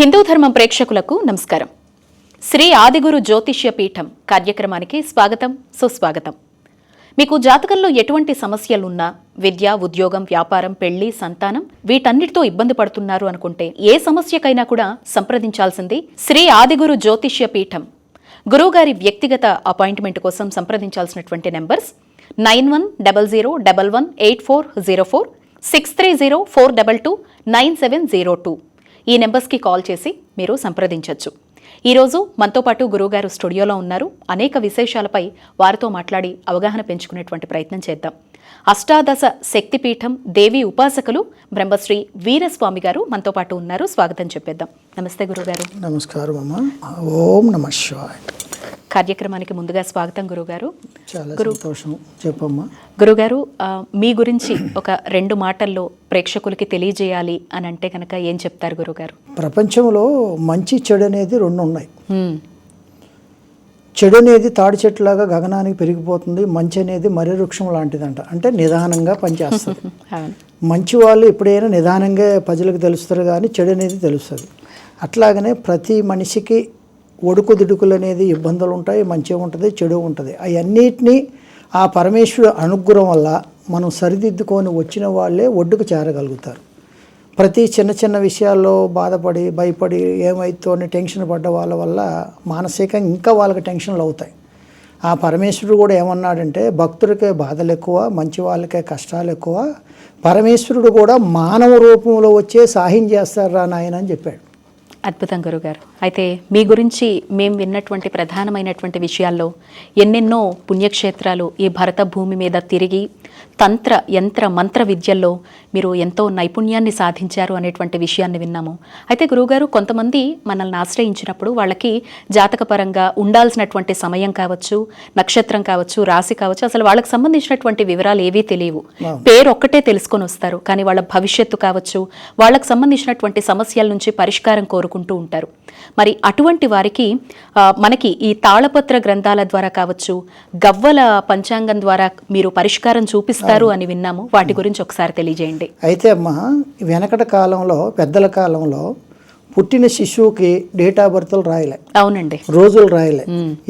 హిందూ ధర్మం ప్రేక్షకులకు నమస్కారం. శ్రీ ఆదిగురు జ్యోతిష్య పీఠం కార్యక్రమానికి స్వాగతం సుస్వాగతం. మీకు జాతకంలో ఎటువంటి సమస్యలున్నా విద్య ఉద్యోగం వ్యాపారం పెళ్ళి సంతానం వీటన్నిటితో ఇబ్బంది పడుతున్నారు అనుకుంటే ఏ సమస్యకైనా కూడా సంప్రదించాల్సింది శ్రీ ఆదిగురు జ్యోతిష్య పీఠం. గురువుగారి వ్యక్తిగత అపాయింట్మెంట్ కోసం సంప్రదించాల్సినటువంటి numbers nine one double zero double one eight four zero four six three zero four double two nine seven zero two. ఈ నెంబర్స్కి కాల్ చేసి మీరు సంప్రదించవచ్చు ఈరోజు మనతో పాటు గురువుగారు స్టూడియోలో ఉన్నారు. అనేక విశేషాలపై వారితో మాట్లాడి అవగాహన పెంచుకునేటువంటి ప్రయత్నం చేద్దాం. అష్టాదశ శక్తిపీఠం దేవి ఉపాసకులు బ్రహ్మశ్రీ వీరస్వామి గారు మనతో పాటు ఉన్నారు. స్వాగతం చెప్పేద్దాం. నమస్తే గురుగారు నమస్కారం అమ్మ. ఓం నమ శివాయ. కార్యక్రమానికి ముందుగా స్వాగతం గురుగారు చాలా సంతోషం. చెప్పమ్మా. గురుగారు మీ గురించి ఒక రెండు మాటల్లో ప్రేక్షకులకి తెలియజేయాలి అని అంటే కనుక ఏం చెప్తారు గురుగారు ప్రపంచంలో మంచి చెడు అనేది రెండు ఉన్నాయి. చెడు అనేది తాడి చెట్టులాగా గగనానికి పెరిగిపోతుంది మంచి అనేది మర్రి వృక్షం లాంటిదంట. అంటే నిదానంగా పనిచేస్తుంది. మంచి వాళ్ళు ఎప్పుడైనా నిదానంగా ప్రజలకు తెలుస్తారు కానీ చెడు అనేది తెలుస్తుంది. అట్లాగనే ప్రతి మనిషికి ఒడుకుదిడుకులు అనేది ఇబ్బందులు ఉంటాయి మంచి ఉంటుంది చెడు ఉంటుంది అవన్నిటినీ ఆ పరమేశ్వరుడు అనుగ్రహం వల్ల మనం సరిదిద్దుకొని వచ్చిన వాళ్ళే ఒడ్డుకు చేరగలుగుతారు. ప్రతి చిన్న చిన్న విషయాల్లో బాధపడి భయపడి ఏమైతో అని టెన్షన్ పడ్డ వాళ్ళ వల్ల మానసికంగా ఇంకా వాళ్ళకి టెన్షన్లు అవుతాయి. ఆ పరమేశ్వరుడు కూడా ఏమన్నాడంటే భక్తుడికే బాధలు ఎక్కువ మంచి వాళ్ళకే కష్టాలు ఎక్కువ పరమేశ్వరుడు కూడా మానవ రూపంలో వచ్చే సాయం చేస్తారా నాయన అని చెప్పాడు. అద్భుతం గురుగారు. అయితే మీ గురించి మేము విన్నటువంటి ప్రధానమైనటువంటి విషయాల్లో ఎన్నెన్నో పుణ్యక్షేత్రాలు ఈ భరత భూమి మీద తిరిగి తంత్ర యంత్ర మంత్ర విద్యల్లో మీరు ఎంతో నైపుణ్యాన్ని సాధించారు అనేటువంటి విషయాన్ని విన్నాము. అయితే గురువుగారు కొంతమంది మనల్ని ఆశ్రయించినప్పుడు వాళ్ళకి జాతకపరంగా ఉండాల్సినటువంటి సమయం కావచ్చు నక్షత్రం కావచ్చు రాశి కావచ్చు అసలు వాళ్ళకి సంబంధించినటువంటి వివరాలు ఏవీ తెలియవు. పేరు ఒక్కటే తెలుసుకొని వస్తారు. కానీ వాళ్ళ భవిష్యత్తు కావచ్చు వాళ్ళకి సంబంధించినటువంటి సమస్యల నుంచి పరిష్కారం కోరుకుంటూ ఉంటారు. మరి అటువంటి వారికి మనకి ఈ తాళపత్ర గ్రంథాల ద్వారా కావచ్చు గవ్వల పంచాంగం ద్వారా మీరు పరిష్కారం చూపిస్తారు అని విన్నాము. వాటి గురించి ఒకసారి తెలియజేయండి. అయితే అమ్మ వెనకట కాలంలో పెద్దల కాలంలో పుట్టిన శిశువుకి డేట్ ఆఫ్ బర్త్లు రాయలే. అవునండి. రోజులు రాయలే.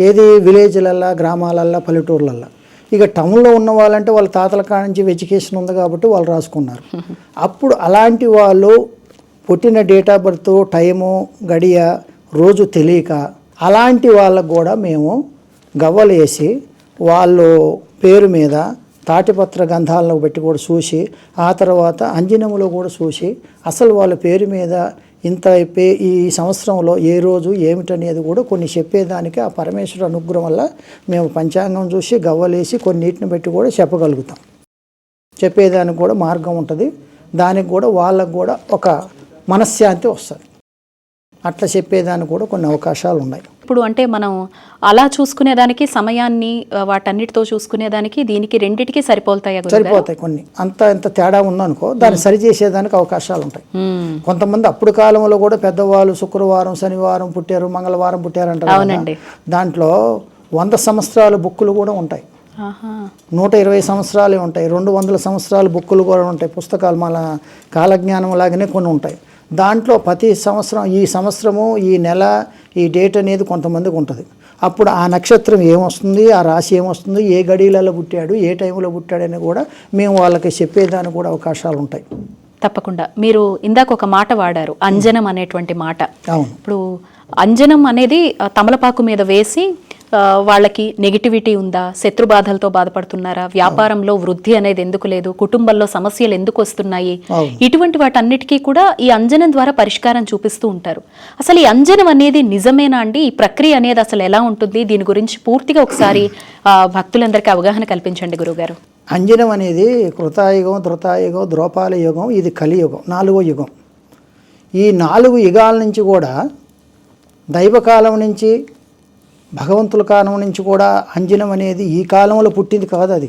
ఏది విలేజ్లల్లా గ్రామాలల్లా పల్లెటూర్లల్లా. ఇక టౌన్లో ఉన్న వాళ్ళంటే వాళ్ళ తాతల కాడ నుంచి ఎడ్యుకేషన్ ఉంది కాబట్టి వాళ్ళు రాసుకున్నారు. అప్పుడు అలాంటి వాళ్ళు పుట్టిన డేట్ ఆఫ్ బర్త్ టైము గడియ రోజు తెలియక అలాంటి వాళ్ళకు కూడా మేము గవ్వలు వేసి వాళ్ళు పేరు మీద తాటిపత్ర గంధాలను పెట్టి కూడా చూసి ఆ తర్వాత అంజనములో కూడా చూసి అసలు వాళ్ళ పేరు మీద ఇంత పే ఈ సంవత్సరంలో ఏ రోజు ఏమిటనేది కూడా కొన్ని చెప్పేదానికి ఆ పరమేశ్వర అనుగ్రహం వల్ల మేము పంచాంగం చూసి గవ్వలేసి కొన్నిటిని పెట్టి కూడా చెప్పగలుగుతాం. చెప్పేదానికి కూడా మార్గం ఉంటుంది. దానికి కూడా వాళ్ళకు కూడా ఒక మనశ్శాంతి వస్తుంది. అట్లా చెప్పేదానికి కూడా కొన్ని అవకాశాలు ఉన్నాయి. ఇప్పుడు అంటే మనం అలా చూసుకునేదానికి సమయాన్ని వాటన్నిటితో చూసుకునేదానికి దీనికి రెండిటికి సరిపోతాయా? సరిపోతాయి కొన్ని అంత ఎంత తేడా ఉందనుకో దాన్ని సరి చేసేదానికి అవకాశాలు ఉంటాయి. కొంతమంది అప్పుడు కాలంలో కూడా పెద్దవాళ్ళు శుక్రవారం శనివారం పుట్టారు మంగళవారం పుట్టారు అంటారు. అవునండి. దాంట్లో వంద సంవత్సరాల బుక్కులు కూడా ఉంటాయి నూట ఇరవై సంవత్సరాలే ఉంటాయి రెండు వందల సంవత్సరాల బుక్కులు కూడా ఉంటాయి పుస్తకాలు మన కాలజ్ఞానం లాగానే కొన్ని ఉంటాయి దాంట్లో ప్రతి సంవత్సరం ఈ సంవత్సరము ఈ నెల ఈ డేట్ అనేది కొంతమందికి ఉంటుంది. అప్పుడు ఆ నక్షత్రం ఏమొస్తుంది ఆ రాశి ఏమొస్తుంది ఏ గడియలలో పుట్టాడు ఏ టైంలో పుట్టాడని కూడా మేము వాళ్ళకి చెప్పేదానికి కూడా అవకాశాలు ఉంటాయి. తప్పకుండా. మీరు ఇందాక ఒక మాట వాడారు అంజనం అనేటువంటి మాట. అవును. ఇప్పుడు అంజనం అనేది తమలపాకు మీద వేసి వాళ్ళకి నెగిటివిటీ ఉందా? శత్రు బాధలతో బాధపడుతున్నారా? వ్యాపారంలో వృద్ధి అనేది ఎందుకు లేదు? కుటుంబంలో సమస్యలు ఎందుకు వస్తున్నాయి. ఇటువంటి వాటన్నిటికీ కూడా ఈ అంజనం ద్వారా పరిష్కారం చూపిస్తూ ఉంటారు. అసలు ఈ అంజనం అనేది నిజమేనా అండి? ఈ ప్రక్రియ అనేది అసలు ఎలా ఉంటుంది? దీని గురించి పూర్తిగా ఒకసారి భక్తులందరికీ అవగాహన కల్పించండి గురుగారు అంజనం అనేది కృతాయుగం ధృతాయుగం ద్రోపాల యుగం ఇది కలియుగం నాలుగో యుగం. ఈ నాలుగు యుగాల నుంచి కూడా దైవకాలం నుంచి భగవంతుల కాలం నుంచి కూడా అంజనం అనేది ఈ కాలంలో పుట్టింది కాదు అది.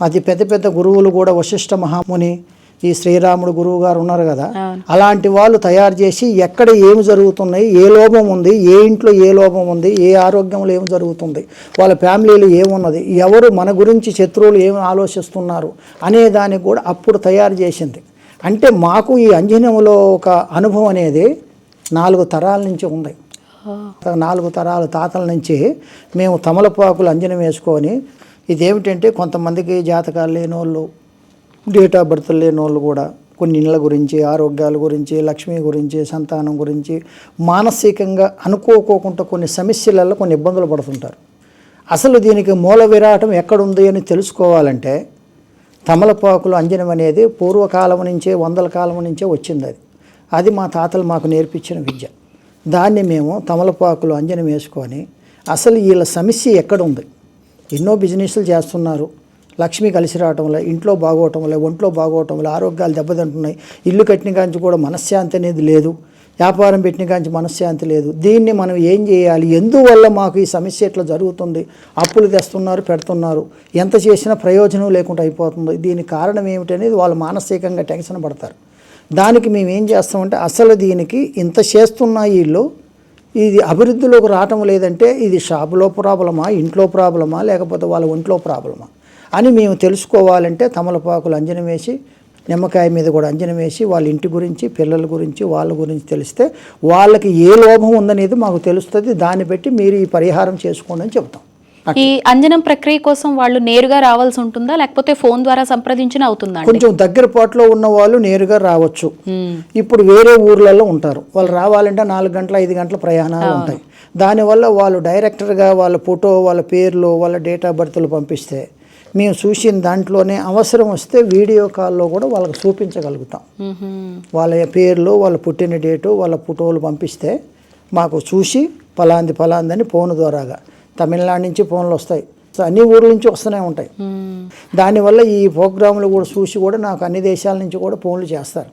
అది పెద్ద పెద్ద గురువులు కూడా వశిష్ఠ మహాముని ఈ శ్రీరాముడు గురువు గారు ఉన్నారు కదా. అలాంటి వాళ్ళు తయారు చేసి ఎక్కడ ఏమి జరుగుతున్నాయి ఏ లోపం ఉంది ఏ ఇంట్లో ఏ లోపం ఉంది ఏ ఆరోగ్యంలో ఏమి జరుగుతుంది వాళ్ళ ఫ్యామిలీలో ఏమున్నది ఎవరు మన గురించి శత్రువులు ఏమి ఆలోచిస్తున్నారు అనే దానికి కూడా అప్పుడు తయారు చేసింది అంటే మాకు ఈ అంజనంలో ఒక అనుభవం అనేది నాలుగు తరాల నుంచి ఉంది నాలుగు తరాల తాతల నుంచి మేము తమలపాకులు అంజనం వేసుకొని ఇదేమిటంటే కొంతమందికి జాతకాలు లేని వాళ్ళు డేట్ ఆఫ్ బర్త్ లేని వాళ్ళు కూడా కొన్ని ఇళ్ళ గురించి ఆరోగ్యాల గురించి లక్ష్మి గురించి సంతానం గురించి మానసికంగా అనుకోకోకుండా కొన్ని సమస్యలలో కొన్ని ఇబ్బందులు పడుతుంటారు. అసలు దీనికి మూల విరాటం ఎక్కడుంది అని తెలుసుకోవాలంటే తమలపాకులు అంజనం అనేది పూర్వకాలం నుంచే వందల కాలం నుంచే వచ్చింది అది. అది మా తాతలు మాకు నేర్పించిన విద్య. దాన్ని మేము తమలపాకులు అంజనం వేసుకొని అసలు వీళ్ళ సమస్య ఎక్కడ ఉంది ఎన్నో బిజినెస్లు చేస్తున్నారు. లక్ష్మి కలిసి రావటం ఇంట్లో బాగోవటం ఒంట్లో బాగోవటం ఆరోగ్యాలు దెబ్బతింటున్నాయి. ఇల్లు కట్టిన కాంచి కూడా మనశ్శాంతి అనేది లేదు. వ్యాపారం పెట్టిన కాంచి మనశ్శాంతి లేదు. దీన్ని మనం ఏం చేయాలి? ఎందువల్ల మాకు ఈ సమస్య ఇట్లా జరుగుతుంది? అప్పులు తెస్తున్నారు పెడుతున్నారు. ఎంత చేసినా ప్రయోజనం లేకుండా అయిపోతుంది. దీని కారణం ఏమిటనేది వాళ్ళు మానసికంగా టెన్షన్ పడతారు. దానికి మేము ఏం చేస్తామంటే అసలు దీనికి ఇంత చేస్తున్న వీళ్ళు? ఇది అభివృద్ధిలోకి రావటం లేదంటే ఇది షాపులో ప్రాబ్లమా? ఇంట్లో ప్రాబ్లమా? లేకపోతే వాళ్ళ ఒంట్లో ప్రాబ్లమా? అని మేము తెలుసుకోవాలంటే తమలపాకులు అంజనం వేసి నిమ్మకాయ మీద కూడా అంజనం వేసి వాళ్ళ ఇంటి గురించి పిల్లల గురించి వాళ్ళ గురించి తెలిస్తే వాళ్ళకి ఏ లోభం ఉందనేది మాకు తెలుస్తుంది. దాన్ని బట్టి మీరు ఈ పరిహారం చేసుకోండి అని చెప్తాం ఈ అంజనం ప్రక్రియ కోసం వాళ్ళు నేరుగా రావాల్సి ఉంటుందా? లేకపోతే ఫోన్ ద్వారా సంప్రదించిన అవుతుందా కొంచెం దగ్గర పాటులో ఉన్న వాళ్ళు నేరుగా రావచ్చు. ఇప్పుడు వేరే ఊర్లలో ఉంటారు. వాళ్ళు రావాలంటే నాలుగు గంటల ఐదు గంటల ప్రయాణాలు ఉంటాయి. దానివల్ల వాళ్ళు డైరెక్టర్గా వాళ్ళ ఫోటో వాళ్ళ పేర్లు వాళ్ళ డేట్ ఆఫ్ బర్త్లు పంపిస్తే మేము చూసిన దాంట్లోనే అవసరం వస్తే వీడియో కాల్లో కూడా వాళ్ళకి చూపించగలుగుతాం. వాళ్ళ పేర్లు వాళ్ళ పుట్టిన డేటు వాళ్ళ ఫోటోలు పంపిస్తే మాకు చూసి పలాంది పలాందని ఫోన్ ద్వారాగా తమిళనాడు నుంచి ఫోన్లు వస్తాయి. సో అన్ని ఊర్ల నుంచి వస్తూనే ఉంటాయి. మ్మ్. దానివల్ల ఈ ప్రోగ్రాంలు కూడా చూసి కూడా నాకు అన్ని దేశాల నుంచి కూడా ఫోన్లు చేస్తారు.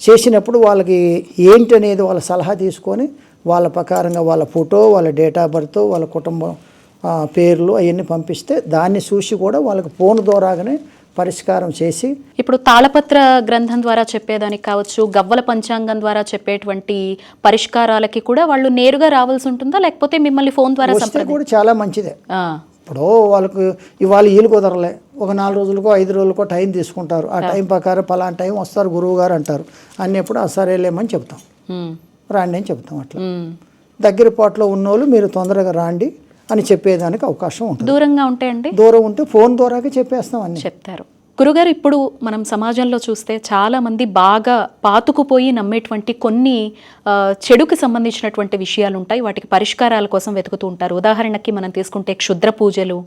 చేసినప్పుడు వాళ్ళకి ఏంటి అనేది వాళ్ళ సలహా తీసుకొని వాళ్ళ ప్రకారంగా వాళ్ళ ఫోటో వాళ్ళ డేట్ ఆఫ్ బర్త్ వాళ్ళ కుటుంబం పేర్లు అవన్నీ పంపిస్తే దాన్ని చూసి కూడా వాళ్ళకి ఫోన్ ద్వారాగానే పరిష్కారం చేసి ఇప్పుడు తాళపత్ర గ్రంథం ద్వారా చెప్పేదానికి కావచ్చు గవ్వల పంచాంగం ద్వారా చెప్పేటువంటి పరిష్కారాలకి కూడా వాళ్ళు నేరుగా రావాల్సి ఉంటుందా? లేకపోతే మిమ్మల్ని ఫోన్ ద్వారా కూడా చాలా మంచిదే. ఇప్పుడు వాళ్ళకు ఇవాళ ఈలు కుదరలే. ఒక నాలుగు రోజులకో ఐదు రోజులకో టైం తీసుకుంటారు. ఆ టైం ప్రకారం పలానా టైం వస్తారు గురువు గారు అంటారు. అన్నప్పుడు ఆ సరేలేమని చెప్తాం. రాండి అని చెప్తాం అట్లా. దగ్గర పాటలో ఉన్నోళ్ళు మీరు తొందరగా రాండి. అని చెప్పేదానికి అవకాశం ఉంటుంది. దూరంగా ఉంటాయండి? దూరం ఉంటే ఫోన్ ద్వారాగా చెప్పేస్తాం అన్ని. చెప్తారు. గురుగారు ఇప్పుడు మనం సమాజంలో చూస్తే చాలా మంది బాగా పాతుకుపోయి నమ్మేటువంటి కొన్ని చెడుకు సంబంధించినటువంటి విషయాలు ఉంటాయి వాటికి పరిష్కారాల కోసం వెతుకుతూ ఉంటారు. ఉదాహరణకి మనం తీసుకుంటే క్షుద్ర పూజలు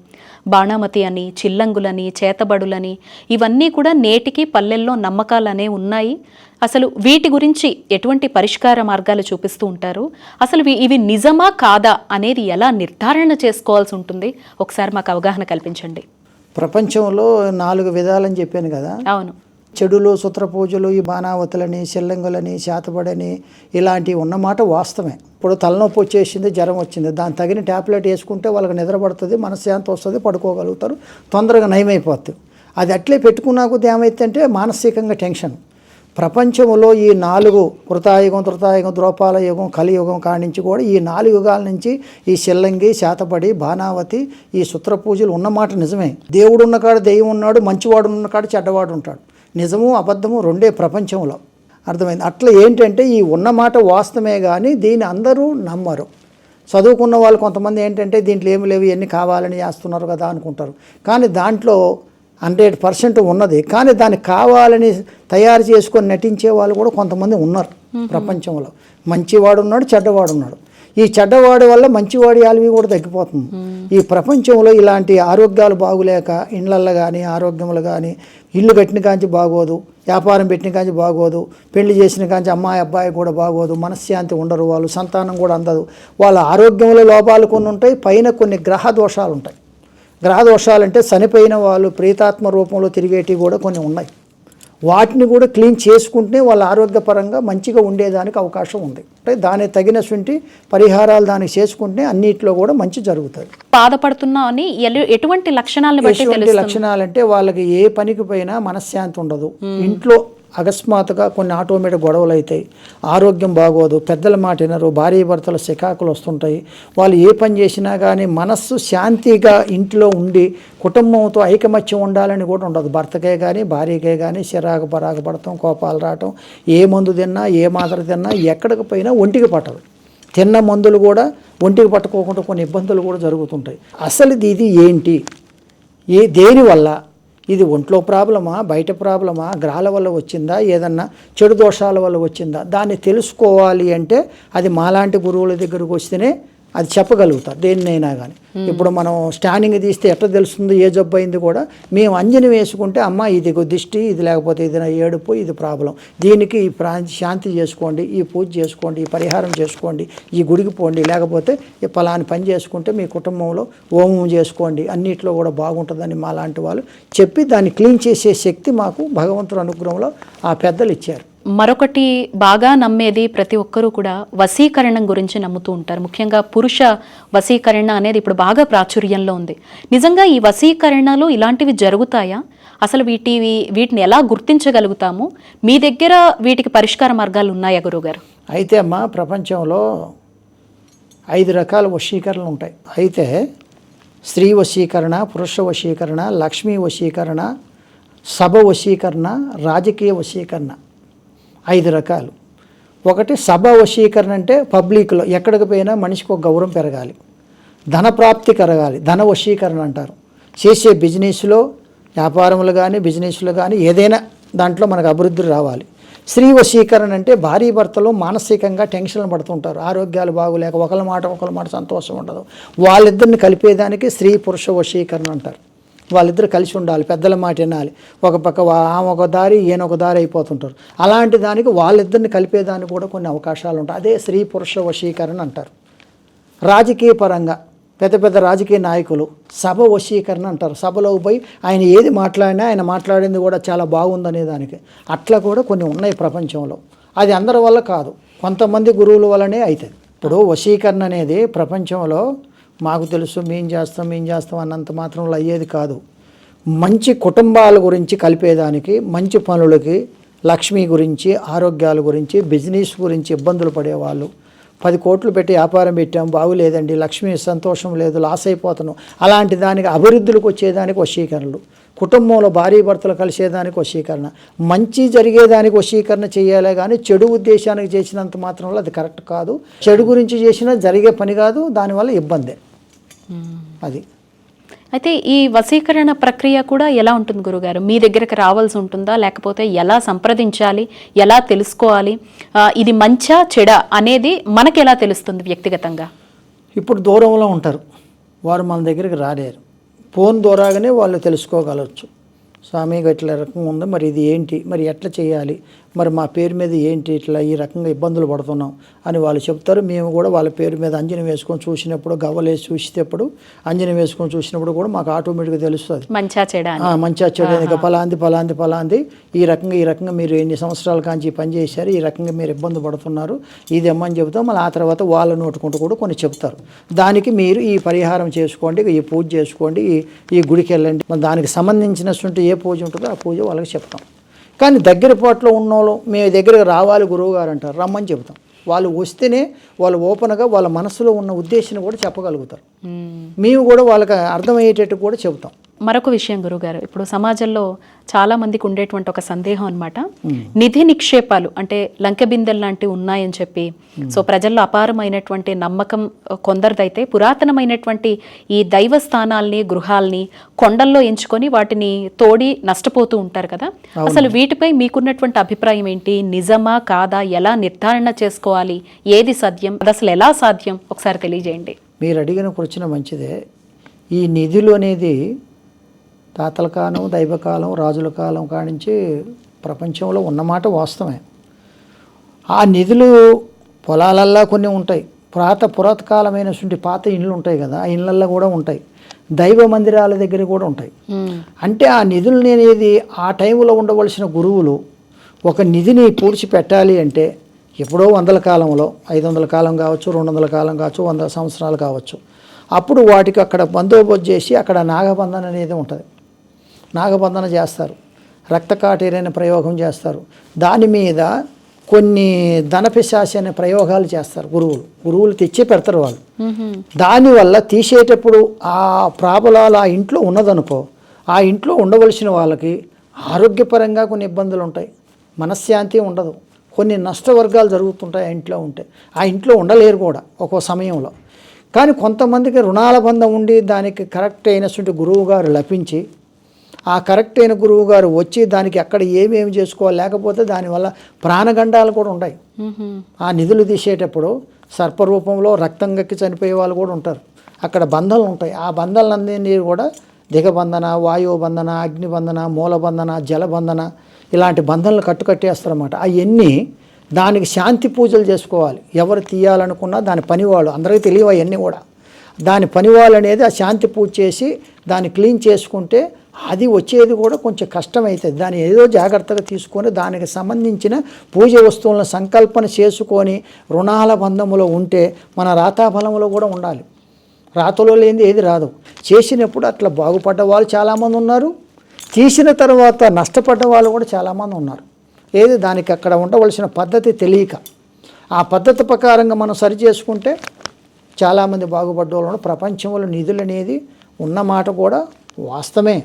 బాణామతి అని చిల్లంగులని చేతబడులని ఇవన్నీ కూడా నేటికి పల్లెల్లో నమ్మకాలనే ఉన్నాయి. అసలు వీటి గురించి ఎటువంటి పరిష్కార మార్గాలు చూపిస్తూ ఉంటారు? అసలు ఇవి- నిజమా కాదా అనేది ఎలా నిర్ధారణ చేసుకోవాల్సి ఉంటుంది? ఒకసారి మాకు అవగాహన కల్పించండి. ప్రపంచంలో నాలుగు విధాలని చెప్పాను కదా. అవును. చెడులు సుత్ర పూజలు ఈ బాణావతులని చెల్లంగులని చేతబడని ఇలాంటివి ఉన్నమాట వాస్తవమే. ఇప్పుడు తలనొప్పి వచ్చేసింది జ్వరం వచ్చింది. దాని తగిన ట్యాబ్లెట్ వేసుకుంటే వాళ్ళకి నిద్ర పడుతుంది మనశ్శాంతి వస్తుంది పడుకోగలుగుతారు తొందరగా నయమైపోతుంది అది అట్లే పెట్టుకున్నా కొద్ది ఏమైతుందంటే మానసికంగా టెన్షన్. ప్రపంచంలో ఈ నాలుగు కృతాయుగం త్రుతాయుగం ద్రోపాల యుగం కలియుగం కానించి కూడా ఈ నాలుగు యుగాల నుంచి ఈ శిల్లంగి శాతపడి బాణావతి ఈ సుత్ర పూజలు ఉన్నమాట నిజమే. దేవుడు ఉన్న కాడ దెయ్యం ఉన్నాడు మంచివాడు ఉన్న కాడ చెడ్డవాడు ఉంటాడు. నిజము అబద్ధము రెండే ప్రపంచంలో అర్థమైంది? అట్లా ఏంటంటే ఈ ఉన్నమాట వాస్తవమే కానీ దీన్ని అందరూ నమ్మరు. చదువుకున్న వాళ్ళు కొంతమంది ఏంటంటే దీంట్లో ఏమి లేవు ఇవన్నీ కావాలని చేస్తున్నారు కదా అనుకుంటారు. కానీ దాంట్లో హండ్రెడ్ పర్సెంట్ ఉన్నది. కానీ దాన్ని కావాలని తయారు చేసుకొని నటించే వాళ్ళు కూడా కొంతమంది ఉన్నారు ప్రపంచంలో. మంచివాడు ఉన్నాడు చెడ్డవాడు ఉన్నాడు ఈ చెడ్డవాడి వల్ల మంచివాడి ఆలివి కూడా తగ్గిపోతుంది. ఈ ప్రపంచంలో ఇలాంటి ఆరోగ్యాలు బాగులేక ఇండ్లల్లో కానీ ఆరోగ్యములు కానీ ఇల్లు కట్టిన కాంచి బాగోదు వ్యాపారం పెట్టిన కాంచి బాగోదు పెళ్ళి చేసిన కాంచి అమ్మాయి అబ్బాయి కూడా బాగోదు మనశ్శాంతి ఉండరు వాళ్ళు సంతానం కూడా అందదు. వాళ్ళ ఆరోగ్యంలో లోపాలు కొన్ని ఉంటాయి పైన కొన్ని గ్రహ దోషాలు ఉంటాయి. గ్రహ దోషాలంటే చనిపోయిన వాళ్ళు ప్రేతాత్మ రూపంలో తిరిగేటివి కూడా కొన్ని ఉన్నాయి. వాటిని కూడా క్లీన్ చేసుకుంటే వాళ్ళ ఆరోగ్యపరంగా మంచిగా ఉండేదానికి అవకాశం ఉంది. అంటే దానికి తగినటువంటి పరిహారాలు దానికి చేసుకుంటే అన్నిట్లో కూడా మంచి జరుగుతుంది బాధపడుతున్నాం అని ఎటువంటి లక్షణాలను ఎటువంటి లక్షణాలంటే వాళ్ళకి ఏ పనికి పోయినా మనశ్శాంతి ఉండదు. ఇంట్లో అకస్మాత్తుగా కొన్ని ఆటోమేటిక్ గొడవలు అవుతాయి. ఆరోగ్యం బాగోదు పెద్దల మాట వినరు భార్య భర్తల శికాకులు వస్తుంటాయి. వాళ్ళు ఏ పని చేసినా కానీ మనస్సు శాంతిగా ఇంట్లో ఉండి కుటుంబంతో ఐకమత్యం ఉండాలని కూడా ఉండదు. భర్తకే కానీ భార్యకే కానీ చిరాకు పరాకు పడటం కోపాలు రావటం ఏ మందు తిన్నా ఏ మాత్ర తిన్నా ఎక్కడికి పోయినా ఒంటికి పట్టదు. తిన్న మందులు కూడా ఒంటికి పట్టుకోకుండా కొన్ని ఇబ్బందులు కూడా జరుగుతుంటాయి. అసలు ఇది ఇది ఏంటి? ఏ దేనివల్ల? ఇది ఒంట్లో ప్రాబ్లమా? బయట ప్రాబ్లమా? గ్రహాల వల్ల వచ్చిందా? ఏదన్నా చెడు దోషాల వల్ల వచ్చిందా? దాన్ని తెలుసుకోవాలి అంటే అది మాలాంటి గురువుల దగ్గరకు వస్తేనే అది చెప్పగలుగుతారు. దేన్నైనా కానీ ఇప్పుడు మనం స్టాండింగ్ తీస్తే ఎట్లా తెలుస్తుంది? ఏ జబ్బు అయింది కూడా మేము అంజని వేసుకుంటే అమ్మ ఇది దిష్టి ఇది లేకపోతే ఇది నా ఏడుపు ఇది ప్రాబ్లం. దీనికి ఈ శాంతి చేసుకోండి ఈ పూజ చేసుకోండి ఈ పరిహారం చేసుకోండి ఈ గుడికి పోండి. లేకపోతే ఈ పలాని పని చేసుకుంటే మీ కుటుంబంలో హోమం చేసుకోండి. అన్నిట్లో కూడా బాగుంటుందని మా లాంటి వాళ్ళు చెప్పి దాన్ని క్లీన్ చేసే శక్తి మాకు భగవంతుడు అనుగ్రహంలో ఆ పెద్దలు ఇచ్చారు. మరొకటి బాగా నమ్మేది ప్రతి ఒక్కరూ కూడా వశీకరణం గురించి నమ్ముతూ ఉంటారు. ముఖ్యంగా పురుష వశీకరణ అనేది ఇప్పుడు బాగా ప్రాచుర్యంలో ఉంది. నిజంగా ఈ వశీకరణలు ఇలాంటివి జరుగుతాయా? అసలు వీటి వీటిని ఎలా గుర్తించగలుగుతాము? మీ దగ్గర వీటికి పరిష్కార మార్గాలు ఉన్నాయా గురుగారు అయితే అమ్మా ప్రపంచంలో ఐదు రకాల వశీకరణలు ఉంటాయి. అయితే స్త్రీ వశీకరణ పురుష వశీకరణ లక్ష్మీ వశీకరణ సభ వశీకరణ రాజకీయ వశీకరణ. ఐదు రకాలు. ఒకటి సభ వశీకరణ అంటే పబ్లిక్లో ఎక్కడికి పోయినా మనిషికి ఒక గౌరవం పెరగాలి. ధన ప్రాప్తి కరగాలి ధన వశీకరణ అంటారు. చేసే బిజినెస్లో వ్యాపారములు కానీ బిజినెస్లు కానీ ఏదైనా దాంట్లో మనకు అభివృద్ధి రావాలి. స్త్రీ వశీకరణ అంటే భార్య భర్తలు మానసికంగా టెన్షన్లు పడుతుంటారు ఆరోగ్యాలు బాగోలేక ఒకళ్ళ మాట ఒకళ్ళ మాట సంతోషం ఉండదు. వాళ్ళిద్దరిని కలిపేదానికి స్త్రీ పురుష వశీకరణ అంటారు. వాళ్ళిద్దరు కలిసి ఉండాలి పెద్దల మాట వినాలి. ఒక పక్క ఆమె ఒక దారి ఈయన ఒక దారి అయిపోతుంటారు. అలాంటి దానికి వాళ్ళిద్దరిని కలిపేదానికి కూడా కొన్ని అవకాశాలు ఉంటాయి. అదే స్త్రీ పురుష వశీకరణ అంటారు. రాజకీయ పరంగా పెద్ద పెద్ద రాజకీయ నాయకులు సభ వశీకరణ అంటారు. సభలో పోయి ఆయన ఏది మాట్లాడినా ఆయన మాట్లాడింది కూడా చాలా బాగుందనే దానికి. అట్లా కూడా కొన్ని ఉన్నాయి ప్రపంచంలో. అది అందరి వల్ల కాదు. కొంతమంది గురువుల వల్లనే అవుతుంది ఇప్పుడు వశీకరణ అనేది ప్రపంచంలో మాకు తెలుసు మేం చేస్తాం మేం చేస్తాం అన్నంత మాత్రంలో అయ్యేది కాదు. మంచి కుటుంబాల గురించి కలిపేదానికి మంచి పనులకి లక్ష్మి గురించి ఆరోగ్యాల గురించి బిజినెస్ గురించి ఇబ్బందులు పడేవాళ్ళు. పది కోట్లు పెట్టి వ్యాపారం పెట్టాం బాగులేదండి లక్ష్మి సంతోషం లేదు లాస్ అయిపోతున్నాం. అలాంటి దానికి అభివృద్ధులకు వచ్చేదానికి వశీకరణలు. కుటుంబంలో భార్య భర్తలు కలిసేదానికి వశీకరణ. మంచి జరిగేదానికి వశీకరణ చేయాలే కానీ చెడు ఉద్దేశానికి చేసినంత మాత్రంలో అది కరెక్ట్ కాదు. చెడు గురించి చేసినా జరిగే పని కాదు దానివల్ల ఇబ్బందే. అది. అయితే ఈ వశీకరణ ప్రక్రియ కూడా ఎలా ఉంటుంది గురుగారు? మీ దగ్గరకు రావాల్సి ఉంటుందా? లేకపోతే ఎలా సంప్రదించాలి? ఎలా తెలుసుకోవాలి? ఇది మంచా చెడా అనేది మనకి ఎలా తెలుస్తుంది వ్యక్తిగతంగా? ఇప్పుడు దూరంలో ఉంటారు. వారు మన దగ్గరికి రాలేరు. ఫోన్ ద్వారాగానే వాళ్ళు తెలుసుకోగలవచ్చు. స్వామి ఇట్లా రకం ఉంది. మరి ఇది ఏంటి? మరి ఎట్లా చేయాలి? మరి మా పేరు మీద ఏంటి ఇట్లా ఈ రకంగా ఇబ్బందులు పడుతున్నాం అని వాళ్ళు చెప్తారు. మేము కూడా వాళ్ళ పేరు మీద అంజనం వేసుకొని చూసినప్పుడు గవ్వలేసి చూసేటప్పుడు అంజనం వేసుకొని చూసినప్పుడు కూడా మాకు ఆటోమేటిక్గా తెలుస్తుంది. మంచా చెడా మంచిగా చెడు పలాంది పలాంది పలాంది. ఈ రకంగా ఈ రకంగా మీరు ఎన్ని సంవత్సరాల కాంచి పని చేశారు ఈ రకంగా మీరు ఇబ్బంది పడుతున్నారు ఇది ఇమ్మని చెబుతాం. మళ్ళీ ఆ తర్వాత వాళ్ళ నోటుకుంటూ కూడా కొన్ని చెప్తారు. దానికి మీరు ఈ పరిహారం చేసుకోండి ఈ పూజ చేసుకోండి ఈ ఈ గుడికి వెళ్ళండి. దానికి సంబంధించినటువంటి ఏ పూజ ఉంటుందో ఆ పూజ వాళ్ళకి చెప్తాం. కానీ దగ్గర పాట్లో ఉన్నోళ్ళు మీ దగ్గరకు రావాలి గురువు గారు అంటారు. రమ్మని చెబుతాం. వాళ్ళు వస్తేనే వాళ్ళు ఓపెన్గా వాళ్ళ మనసులో ఉన్న ఉద్దేశాన్ని కూడా చెప్పగలుగుతారు. మ్మ్. మేము కూడా వాళ్ళకి అర్థమయ్యేటట్టు కూడా చెబుతాం. మరొక విషయం గురుగారు. ఇప్పుడు సమాజంలో చాలా మందికి ఉండేటువంటి ఒక సందేహం అన్నమాట. నిధి నిక్షేపాలు అంటే లంకెబిందెలు లాంటివి ఉన్నాయని చెప్పి. సో ప్రజల్లో అపారమైనటువంటి నమ్మకం కొందరిదైతే పురాతనమైనటువంటి ఈ దైవ స్థానాల్ని గృహాల్ని కొండల్లో ఎంచుకొని వాటిని తోడి నష్టపోతూ ఉంటారు కదా. అసలు వీటిపై మీకున్నటువంటి అభిప్రాయం ఏంటి? నిజమా కాదా? ఎలా నిర్ధారణ చేసుకోవాలి? ఏది సత్యం అది అసలు ఎలా సాధ్యం? ఒకసారి తెలియజేయండి. మీరు అడిగిన ప్రశ్న మంచిదే. ఈ నిధులు అనేది తాతల కాలం దైవకాలం రాజుల కాలం కానించి ప్రపంచంలో ఉన్నమాట వాస్తవమే. ఆ నిధులు పొలాలల్లా కొన్ని ఉంటాయి. పురాత పురాతకాలమైనటువంటి పాత ఇండ్లు ఉంటాయి కదా ఆ ఇళ్ళల్లో కూడా ఉంటాయి. దైవ మందిరాల దగ్గర కూడా ఉంటాయి. అంటే ఆ నిధులు అనేది ఆ టైంలో ఉండవలసిన గురువులు ఒక నిధిని పూడ్చి పెట్టాలి అంటే ఎప్పుడో వందల కాలంలో ఐదు వందల కాలం కావచ్చు రెండు వందల కాలం కావచ్చు వంద సంవత్సరాలు కావచ్చు. అప్పుడు వాటికి అక్కడ బందోబస్తు చేసి అక్కడ నాగబంధన అనేది ఉంటుంది. నాగబంధన చేస్తారు. రక్తకాటేరైన ప్రయోగం చేస్తారు. దాని మీద కొన్ని ధనపిశాసి అనే ప్రయోగాలు చేస్తారు గురువులు. గురువులు తెచ్చి పెడతారు వాళ్ళు. దానివల్ల తీసేటప్పుడు ఆ ప్రాబలాలు ఆ ఇంట్లో ఉన్నదనుకో ఆ ఇంట్లో ఉండవలసిన వాళ్ళకి ఆరోగ్యపరంగా కొన్ని ఇబ్బందులు ఉంటాయి. మనశ్శాంతి ఉండదు. కొన్ని నష్టవర్గాలు జరుగుతుంటాయి ఆ ఇంట్లో ఉంటే. ఆ ఇంట్లో ఉండలేరు కూడా ఒక్కో సమయంలో. కానీ కొంతమందికి రుణాల బంధం ఉండి దానికి కరెక్ట్ అయినటువంటి గురువు గారు లభించి ఆ కరెక్ట్ అయిన గురువు గారు వచ్చి దానికి ఎక్కడ ఏమేమి చేసుకోవాలి లేకపోతే దానివల్ల ప్రాణగండాలు కూడా ఉంటాయి. ఆ నిధులు తీసేటప్పుడు సర్పరూపంలో రక్తం గక్కి చనిపోయే వాళ్ళు కూడా ఉంటారు. అక్కడ బంధాలు ఉంటాయి. ఆ బంధాలన్నీ కూడా దిగబంధన వాయువు బంధన అగ్నిబంధన మూలబంధన జలబంధన ఇలాంటి బంధనలు కట్టుకట్టేస్తారన్నమాట. అవన్నీ దానికి శాంతి పూజలు చేసుకోవాలి. ఎవరు తీయాలనుకున్నా దాని పనివాళ్ళు అందరికీ తెలియవు అవన్నీ కూడా. దాని పనివాళ్ళు అనేది ఆ శాంతి పూజ చేసి దాన్ని క్లీన్ చేసుకుంటే అది వచ్చేది కూడా కొంచెం కష్టమవుతుంది దాన్ని ఏదో జాగ్రత్తగా తీసుకొని దానికి సంబంధించిన పూజ వస్తువులను సంకల్పన చేసుకొని రుణాల బంధములో ఉంటే మన రాతాఫలంలో కూడా ఉండాలి. రాతలో లేనిది ఏది రాదు. చేసినప్పుడు అట్లా బాగుపడ్డ వాళ్ళు చాలామంది ఉన్నారు. తీసిన తర్వాత నష్టపడ్డ వాళ్ళు కూడా చాలామంది ఉన్నారు. ఏది దానికి అక్కడ ఉండవలసిన పద్ధతి తెలియక. ఆ పద్ధతి ప్రకారంగా మనం సరి చేసుకుంటే చాలామంది బాగుపడ్డ వాళ్ళు ప్రపంచంలో నిధులు అనేది ఉన్న మాట కూడా వాస్తవమే.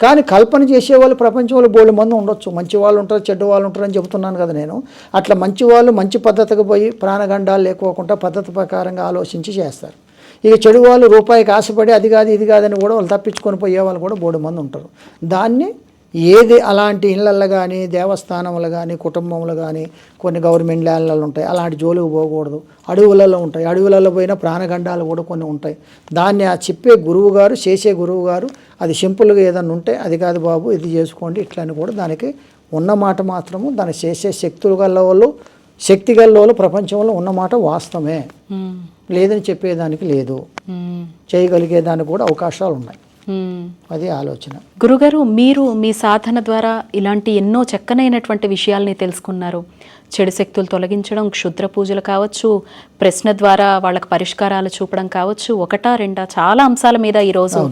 కానీ కల్పన చేసేవాళ్ళు ప్రపంచంలో బోళ్ళు మంది ఉండొచ్చు. మంచి వాళ్ళు ఉంటారు చెడ్డ వాళ్ళు ఉంటారు అని చెబుతున్నాను కదా నేను. అట్లా మంచి వాళ్ళు మంచి పద్ధతికి పోయి ప్రాణగండాలు లేకోకుండా పద్ధతి ప్రకారంగా ఆలోచించి చేస్తారు. ఇక చెడు వాళ్ళు రూపాయికి ఆశపడి అది కాదు ఇది కాదని కూడా వాళ్ళు తప్పించుకొని పోయే వాళ్ళు కూడా బోడు మంది ఉంటారు. దాన్ని ఏది అలాంటి ఇళ్ళల్లో కానీ దేవస్థానములు కానీ కుటుంబములు కానీ కొన్ని గవర్నమెంట్ ల్యాండ్లలో ఉంటాయి. అలాంటి జోలికి పోకూడదు. అడవులలో ఉంటాయి. అడవులలో పోయిన ప్రాణగండాలు కూడా కొన్ని ఉంటాయి. దాన్ని ఆ చెప్పే గురువు గారు చేసే గురువు గారు అది సింపుల్గా ఏదన్నా ఉంటే అది కాదు బాబు ఇది చేసుకోండి ఇట్లా అని కూడా దానికి ఉన్న మాట మాత్రము దాన్ని చేసే శక్తులు గల వాళ్ళు శక్తి గల వాళ్ళు ప్రపంచంలో ఉన్నమాట వాస్తవమే. లేదని చెప్పేదానికి లేదు. చేయగలిగేదానికి కూడా అవకాశాలు ఉన్నాయి. అది ఆలోచన. గురుగారు మీరు మీ సాధన ద్వారా ఇలాంటి ఎన్నో చక్కనైనటువంటి విషయాల్ని తెలుసుకున్నారు. చెడు శక్తులు తొలగించడం క్షుద్ర పూజలు కావచ్చు ప్రశ్న ద్వారా వాళ్ళకి పరిష్కారాలు చూపడం కావచ్చు ఒకటా రెండా చాలా అంశాల మీద ఈరోజు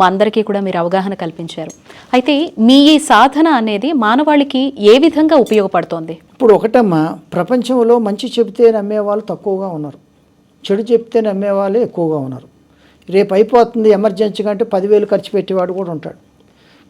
మా అందరికీ కూడా మీరు అవగాహన కల్పించారు. అయితే మీ ఈ సాధన అనేది మానవాళికి ఏ విధంగా ఉపయోగపడుతోంది? ఇప్పుడు ఒకటమ్మా ప్రపంచంలో మంచి చెబితే నమ్మేవాళ్ళు తక్కువగా ఉన్నారు. చెడు చెప్తే నమ్మేవాళ్ళు ఎక్కువగా ఉన్నారు. రేపు అయిపోతుంది ఎమర్జెన్సీగా అంటే పదివేలు ఖర్చు పెట్టేవాడు కూడా ఉంటాడు.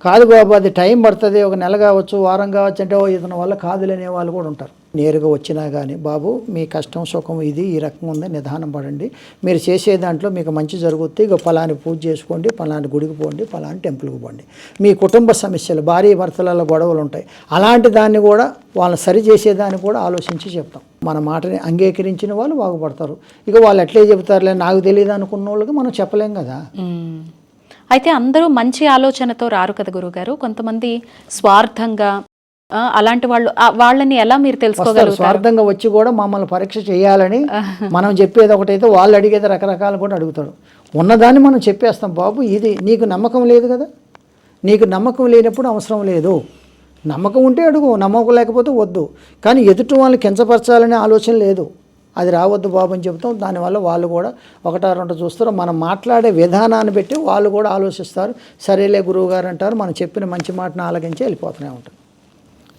కాదు బాబు అది టైం పడుతుంది ఒక నెల కావచ్చు వారం కావచ్చు అంటే ఓ ఇతని వల్ల కాదులేనే వాళ్ళు కూడా ఉంటారు. నేరుగా వచ్చినా కానీ బాబు మీ కష్టం సుఖం ఇది ఈ రకం ఉంది నిదానం పడండి. మీరు చేసే దాంట్లో మీకు మంచి జరుగుతుంది ఇక పలాని పూజ చేసుకోండి పలాని గుడికి పోండి పలాని టెంపుల్కి పోండి. మీ కుటుంబ సమస్యలు భార్య భర్తలలో గొడవలు ఉంటాయి. అలాంటి దాన్ని కూడా వాళ్ళని సరి చేసేదాన్ని కూడా ఆలోచించి చెప్తాం. మన మాటని అంగీకరించిన వాళ్ళు బాగుపడతారు. ఇక వాళ్ళు ఎట్లే చెబుతారులే నాకు తెలియదు అనుకున్న వాళ్ళకి మనం చెప్పలేం కదా. అయితే అందరూ మంచి ఆలోచనతో రారు కదా గురుగారు. కొంతమంది స్వార్థంగా అలాంటి వాళ్ళు వాళ్ళని ఎలా మీరు వస్తారు. తెలుసుకోగలుగుతారు? స్వార్థంగా వచ్చి కూడా మమ్మల్ని పరీక్ష చేయాలని మనం చెప్పేది ఒకటైతే వాళ్ళు అడిగేది రకరకాలు కూడా అడుగుతాడు. ఉన్నదాన్ని మనం చెప్పేస్తాం బాబు ఇది నీకు నమ్మకం లేదు కదా? నీకు నమ్మకం లేనప్పుడు అవసరం లేదు. నమ్మకం ఉంటే అడుగు నమ్మకం లేకపోతే వద్దు. కానీ ఎదుటి వాళ్ళని కించపరచాలనే ఆలోచన లేదు. అది రావద్దు బాబు అని చెబుతాం. దానివల్ల వాళ్ళు కూడా ఒకటా రెండు చూస్తారు. మనం మాట్లాడే విధానాన్ని బట్టి వాళ్ళు కూడా ఆలోచిస్తారు. సరేలే గురువు గారు అంటారు. మనం చెప్పిన మంచి మాటను ఆలకించి వెళ్ళిపోతూనే ఉంటారు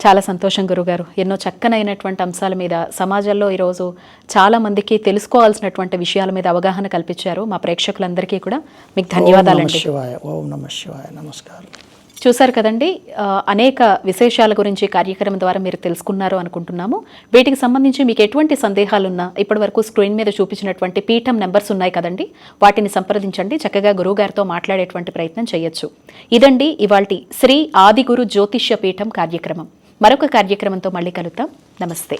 చాలా సంతోషం గురుగారు. ఎన్నో చక్కనైనటువంటి అంశాల మీద సమాజంలో ఈరోజు చాలా మందికి తెలుసుకోవాల్సినటువంటి విషయాల మీద అవగాహన కల్పించారు మా ప్రేక్షకులందరికీ కూడా. మీకు శివాయ. ఓం నమ శివాయ. నమస్కారం. చూశారు కదండి అనేక విశేషాల గురించి కార్యక్రమం ద్వారా మీరు తెలుసుకున్నారు అనుకుంటున్నాము. వీటికి సంబంధించి మీకు ఎటువంటి సందేహాలున్నా ఇప్పటివరకు స్క్రీన్ మీద చూపించినటువంటి పీఠం నెంబర్స్ ఉన్నాయి కదండి వాటిని సంప్రదించండి చక్కగా గురువుగారితో మాట్లాడేటువంటి ప్రయత్నం చేయొచ్చు. ఇదండి ఇవాల్టి శ్రీ ఆదిగురు జ్యోతిష్య పీఠం కార్యక్రమం. మరొక కార్యక్రమంతో మళ్ళీ కలుద్దాం. నమస్తే.